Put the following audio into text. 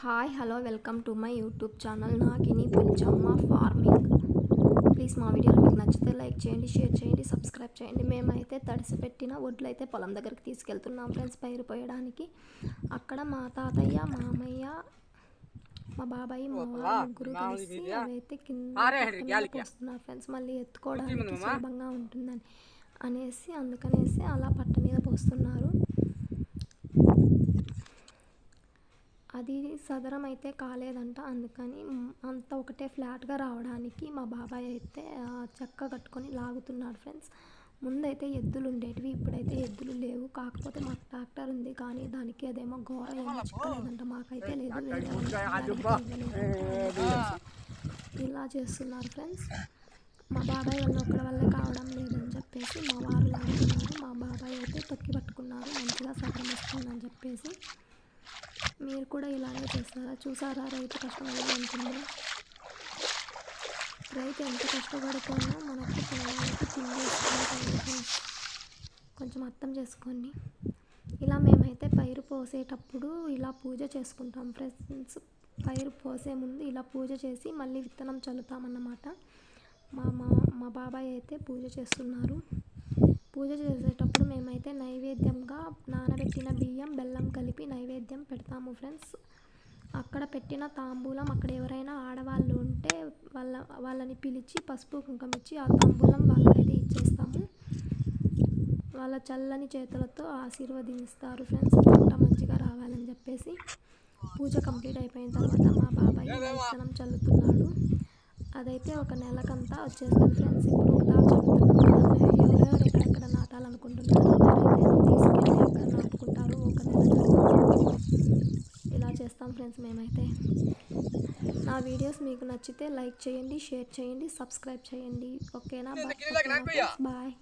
Hi hello welcome to my YouTube channel నాకిని Puchamma farming please మా వీడియోలు మీకు నచ్చితే లైక్ చేయండి షేర్ చేయండి సబ్స్క్రైబ్ చేయండి. మేమైతే తడిసి పెట్టిన వడ్లు అయితే పొలం దగ్గరికి తీసుకెళ్తున్నాం ఫ్రెండ్స్ పైరు పోయడానికి. అక్కడ మా తాతయ్య మామయ్య మా బాబాయ్ మా ముగ్గురు కలిసి అవైతే కింద పోస్తున్నారు ఫ్రెండ్స్ మళ్ళీ ఎత్తుకోవడానికి సులభంగా ఉంటుందని అనేసి అందుకనేసి అలా పట్ట మీద పోస్తున్నారు. అది సదరం అయితే కాలేదంట. అందుకని అంత ఒకటే ఫ్లాట్గా రావడానికి మా బాబాయ్ అయితే చెక్క కట్టుకొని లాగుతున్నాడు ఫ్రెండ్స్. ముందైతే ఎద్దులు ఉండేటివి ఇప్పుడైతే ఎద్దులు లేవు. కాకపోతే మాకు ట్రాక్టర్ ఉంది కానీ దానికి అదేమో ఘోర ఏమో చిక్కలేదంట మాకైతే లేదు. ఇలా చేస్తున్నారు ఫ్రెండ్స్. మా బాబాయ్ వల్ల ఒక్కడి వల్లే కావడం లేదని చెప్పేసి మా వారు లాగుతున్నారు. మా బాబాయ్ అయితే తొక్కి పట్టుకున్నారు. మంచిగా సగం వస్తుందని చెప్పేసి. మీరు కూడా ఇలానే చేస్తారా? చూసారా రైతు కష్టం ఎలా ఉంటుందో రైతు ఎంత కష్టపడుతున్నా మనకి తినడానికి తిండి కొంచెం అర్థం చేసుకోండి. ఇలా మేమైతే పైరు పోసేటప్పుడు ఇలా పూజ చేసుకుంటాం ఫ్రెండ్స్. పైరు పోసే ముందు ఇలా పూజ చేసి మళ్ళీ విత్తనం చల్లుతామన్నమాట. మా మా మా బాబాయ్ అయితే పూజ చేస్తున్నారు. పూజ చేసేటప్పుడు మేమైతే నైవేద్యంగా నానబెట్టిన బియ్యం బెల్లం కలిపి నైవేద్యం పెడతాము ఫ్రెండ్స్. అక్కడ పెట్టిన తాంబూలం అక్కడ ఎవరైనా ఆడవాళ్ళు ఉంటే వాళ్ళ వాళ్ళని పిలిచి పసుపు కుంకుమ ఇచ్చి ఆ తాంబూలం వాళ్ళకైతే ఇచ్చేస్తాము. వాళ్ళ చల్లని చేతులతో ఆశీర్వదిస్తారు ఫ్రెండ్స్. పంట మంచిగా రావాలని చెప్పేసి పూజ కంప్లీట్ అయిపోయిన తర్వాత మా బాబాయ్ విత్తనం చల్లుతున్నాడు. అదైతే ఒక నెలకంతా వచ్చేస్తుంది ఫ్రెండ్స్. ఇప్పుడు ఒక వారైతే తీసుకెళ్ళి అక్కడ నాటుకుంటారు ఒక ఇలా చేస్తాం ఫ్రెండ్స్ మేమైతే. నా వీడియోస్ మీకు నచ్చితే లైక్ చేయండి షేర్ చేయండి సబ్స్క్రైబ్ చేయండి. ఓకేనా? బాయ్.